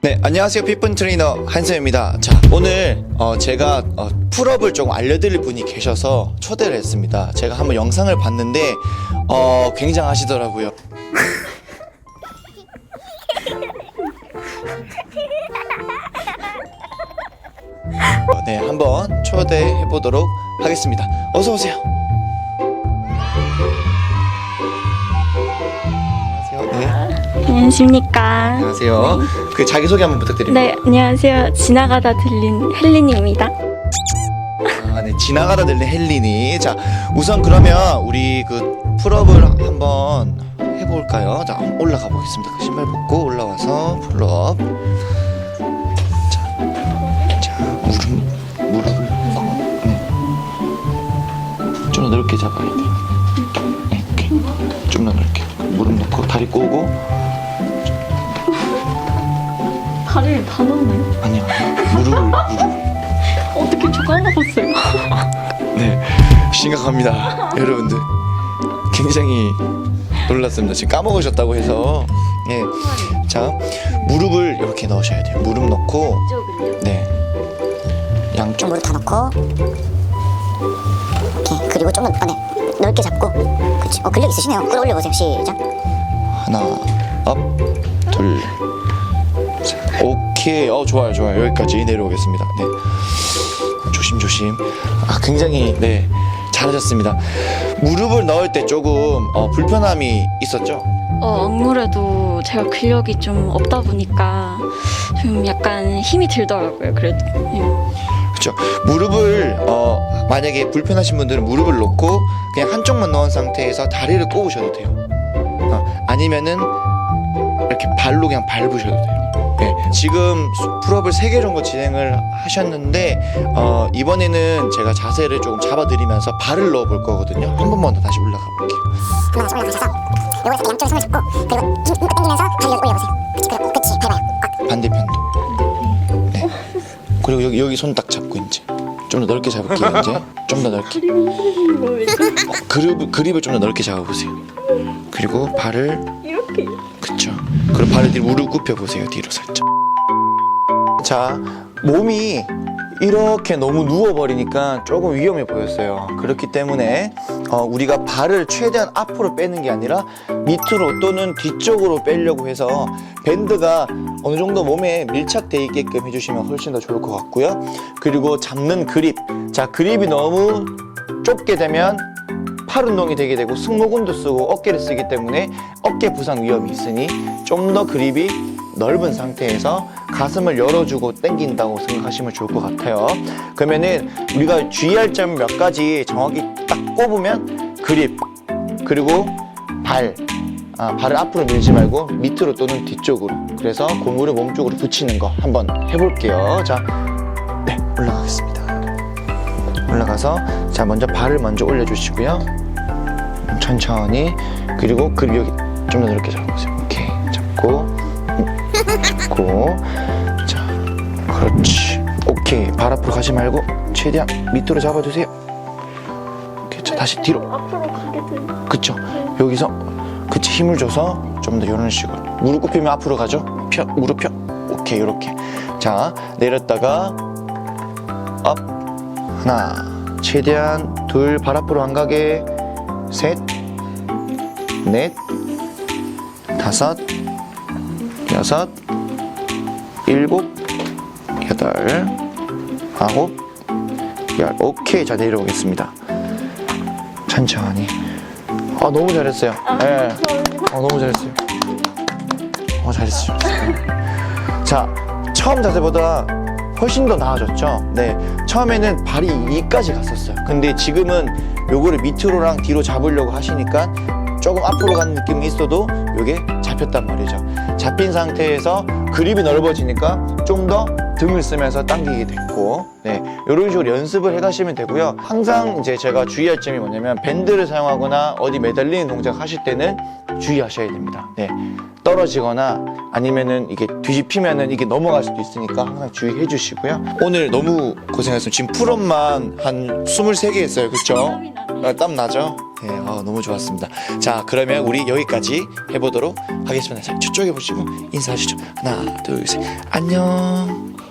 네, 안녕하세요. 피픈 트레이너 한쌤입니다. 자, 오늘 어, 제가 어, 풀업을 조금 알려드릴 분이 계셔서 초대를 했습니다. 제가 한번 영상을 봤는데 어, 굉장하시더라고요. 어, 네, 한번 초대해 보도록 하겠습니다. 어서 오세요. 안녕하십니까. 안녕하세요. 그 자기 소개 한번 부탁드립니다. 네, 안녕하세요. 지나가다 들린 헬린입니다. 아, 네. 지나가다 들린 헬린이. 자, 우선 그러면 우리 그 풀업을 한번 해볼까요? 자, 올라가 보겠습니다. 그 신발 벗고 올라와서 풀업. 자, 자, 무릎, 무릎을, 어, 네. 좀더 넓게 잡아야 돼. 네, 이렇게. 좀더 넓게. 무릎 놓고 다리 꼬고. 심각합니다, 여러분들. 굉장히 놀랐습니다. 지금 까먹으셨다고 해서. 예. 자, 무릎을 이렇게 넣으셔야 돼요. 무릎 넣고, 네. 양쪽. 무릎 다 넣고 오케이 그리고 좀 더, 어, 네. 넓게 잡고 그치 어 근력 있으시네요 끌어올려 보세요 시작 하나, 업, 둘, 셋. 오케이. 어, 좋아요, 좋아요. 여기까지 내려오겠습니다. 네. 조심 조심. 아, 굉장히, 네. 잘하셨습니다. 무릎을 넣을 때 조금 어, 불편함이 있었죠? 어, 아무래도 제가 근력이 좀 없다 보니까 좀 약간 힘이 들더라고요. 그래도. 네. 그렇죠. 무릎을 어 만약에 불편하신 분들은 무릎을 놓고 그냥 한쪽만 넣은 상태에서 다리를 꼬으셔도 돼요. 어, 아니면은 이렇게 발로 그냥 밟으셔도 돼요. 네, 지금 수- 풀업을 세 개 정도 진행을 하셨는데 어, 이번에는 제가 자세를 조금 잡아드리면서 발을 넣어볼 거거든요. 한 번만 더 다시 올라가 볼게요. 한 번 다시 올라가셔서 요거에서 양쪽에 손을 잡고 그리고 힘, 힘 당기면서 다리를 올려보세요 그치 그리고 그치 밟아요 꽉 반대편도. 네. 그리고 여기 여기 손 딱 잡고 이제 좀 더 넓게 잡을게요. 이제 좀 더 넓게. 어, 그립 그립을 좀 더 넓게 잡아보세요. 그리고 발을. 그리고 발을 뒤로 무릎 굽혀 보세요. 뒤로 살짝. 자, 몸이 이렇게 너무 누워버리니까 조금 위험해 보였어요. 그렇기 때문에 어, 우리가 발을 최대한 앞으로 빼는 게 아니라 밑으로 또는 뒤쪽으로 빼려고 해서 밴드가 어느 정도 몸에 밀착돼 있게끔 해주시면 훨씬 더 좋을 것 같고요. 그리고 잡는 그립. 자, 그립이 너무 좁게 되면 팔 운동이 되게 되고 승모근도 쓰고 어깨를 쓰기 때문에 어깨 부상 위험이 있으니 좀 더 그립이 넓은 상태에서 가슴을 열어주고 당긴다고 생각하시면 좋을 것 같아요. 그러면은 우리가 주의할 점 몇 가지 정확히 딱 꼽으면 그립 그리고 발 아, 발을 앞으로 밀지 말고 밑으로 또는 뒤쪽으로 그래서 고무를 몸쪽으로 붙이는 거 한번 해볼게요. 자, 네 올라가겠습니다. 올라가서 자 먼저 발을 먼저 올려주시고요. 천천히. 그리고 그립 여기 좀더 넓게 잡아보세요. 오케이. 잡고. 잡고. 자 그렇지. 오케이. 발 앞으로 가지 말고 최대한 밑으로 잡아주세요. 오케이. 자 다시 뒤로. 돼. 그쵸. 여기서 그치 힘을 줘서 좀 더 이런 식으로. 무릎 굽히면 앞으로 가죠? 펴 무릎 펴. 오케이 이렇게. 자 내렸다가 업 하나 최대한 둘 발 앞으로 안 가게. 셋 넷 다섯 여섯 일곱 여덟 아홉 열. 오케이 자 내려오겠습니다. 천천히. 아 너무 잘했어요. 예. 어, 너무 잘했어요. 어 잘했어요. 자 처음 자세보다 훨씬 더 나아졌죠. 네. 처음에는 발이 이까지 갔었어요. 근데 지금은 요거를 밑으로랑 뒤로 잡으려고 하시니까 조금 앞으로 가는 느낌이 있어도 요게 잡혔단 말이죠. 잡힌 상태에서 그립이 넓어지니까 좀더 등을 쓰면서 당기게 됐고 네 이런 식으로 연습을 해 가시면 되고요 항상 이제 제가 주의할 점이 뭐냐면 밴드를 사용하거나 어디 매달리는 동작 하실 때는 주의하셔야 됩니다 네 떨어지거나 아니면은 이게 뒤집히면은 이게 넘어갈 수도 있으니까 항상 주의해 주시고요 오늘 너무 고생하셨습니다 지금 풀업만 한 23개 했어요 그쵸? 아, 땀 나죠? 네, 아, 너무 좋았습니다. 자, 그러면 우리 여기까지 해보도록 하겠습니다. 자, 저쪽에 보시고 인사하시죠. 하나, 둘, 셋. 안녕.